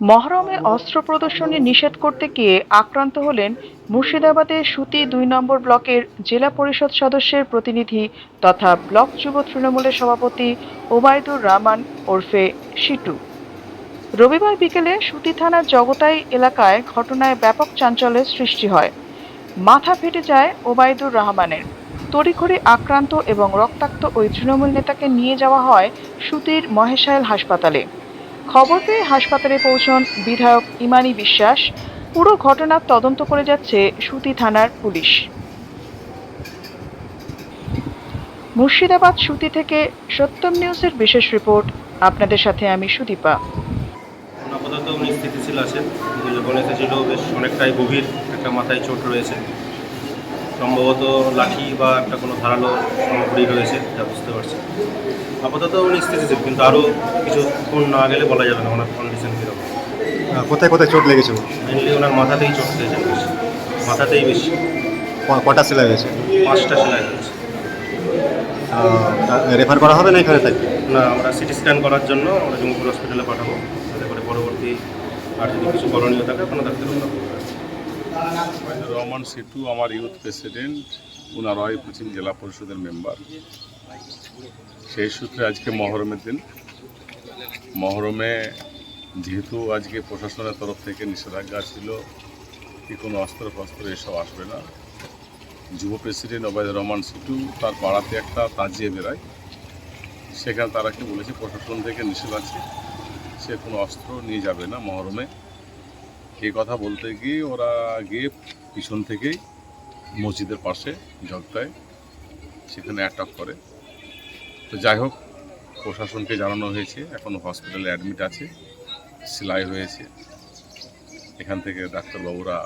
মহরমে অস্ত্র প্রদর্শনী নিষেধ করতে গিয়ে আক্রান্ত হলেন মুর্শিদাবাদের সুতি দুই নম্বর ব্লকের জেলা পরিষদ সদস্যের প্রতিনিধি তথা ব্লক যুব তৃণমূলের সভাপতি ওবায়দুর রহমান ওরফে শিটু। রবিবার বিকেলে সুতি থানার জগতাই এলাকায় ঘটনায় ব্যাপক চাঞ্চল্যের সৃষ্টি হয়। মাথা ফেটে যায় ওবায়দুর রহমানের। তড়িঘড়ি আক্রান্ত এবং রক্তাক্ত ওই তৃণমূল নেতাকে নিয়ে যাওয়া হয় সুতির মহেশাইল হাসপাতালে। খবর পেয়ে হাসপাতালে পৌঁছন বিধায়ক ইমানি বিশ্বাস। পুরো ঘটনার তদন্ত করে যাচ্ছে সুতি থানার পুলিশ। মুর্শিদাবাদ সুতি থেকে সত্যম নিউজের বিশেষ রিপোর্ট। আপনাদের সাথে আমি সুদীপা। আপাতত উনি স্থিতিশীল আছেন। এসেছিল, বেশ অনেকটাই গভীর একটা মাথায় চোট রয়েছে। সম্ভবত লাঠি বা একটা কোনো ধারালো সামগ্রী রয়েছে যা বুঝতে পারছি। আপাতত উনি স্থিতিশীল কিন্তু আরও কিছুক্ষণ না গেলে বলা যাবে না ওনার কন্ডিশন কীরকম। কোথায় কোথায় চোট লেগেছে? মেনলি ওনার মাথাতেই চোট লেগেছে মাথাতেই বেশি। কটা সেলাই হয়েছে? পাঁচটা সেলাই হয়েছে। রেফার করা হবে না এখানে থাকবে না আমরা সিটি স্ক্যান করার জন্য আমরা জঙ্গিপুর হসপিটালে পাঠাবো। যাতে করে পরবর্তী আর যদি কিছু করণীয় থাকে কোনো ডাক্তার রহমান সিটু আমার ইউথ প্রেসিডেন্ট উনার ওয়াইফ হচ্ছেন জেলা পরিষদের মেম্বার সেই সূত্রে আজকে মহরমের দিন। মহরমে যেহেতু আজকে প্রশাসনের তরফ থেকে নিষেধাজ্ঞা ছিল, কি কোনো অস্ত্র ফস্ত্র এসব আসবে না। যুব প্রেসিডেন্ট ওবায়দুর রহমান সিটু তার পাড়াতে একটা তাজিয়ে বেড়ায়। সেখানে তারা কি বলেছে, প্রশাসন থেকে নিষেধ আছে। সে কোনো অস্ত্র নিয়ে যাবে না মহরমে। এই কথা বলতে গিয়ে ওরা গিয়ে পিছন থেকেই মসজিদের পাশে জগতায় সেখানে অ্যাটাক করে। তো যাই হোক, প্রশাসনকে জানানো হয়েছে, এখন হসপিটালে অ্যাডমিট আছে, সেলাই হয়েছে। এখান থেকে ডাক্তারবাবুরা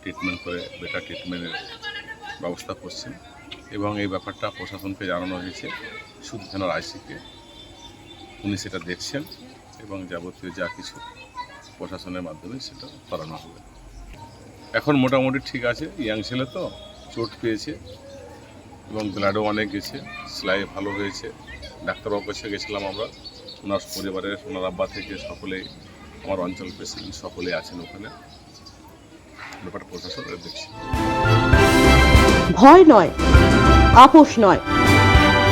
ট্রিটমেন্ট করে বেটার ট্রিটমেন্টের ব্যবস্থা করছেন। এবং এই ব্যাপারটা প্রশাসনকে জানানো হয়েছে সুদ থানার আইসিকে উনি সেটা দেখছেন এবং যাবতীয় যা কিছু প্রশাসনের মাধ্যমে সেটা করানো হবে। এখন মোটামুটি ঠিক আছে, ইয়াং ছেলে তো, চোট পেয়েছে এবং ব্লাডও অনেক গেছে, সেলাই ভালো হয়েছে। ডাক্তারবাবু কাছে গেছিলাম আমরা, ওনার পরিবারের ওনার আব্বা থেকে সকলেই, আমার অঞ্চল প্রেসিডেন্ট সকলেই আছেন ওখানে। ব্যাপারটা প্রশাসন দেখছি। ভয় নয়, আপোষ নয়,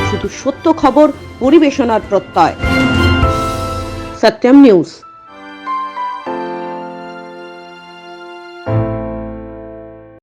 শুধু সত্য খবর, পরিবেশনার প্রত্যয়। সত্যম নিউজ।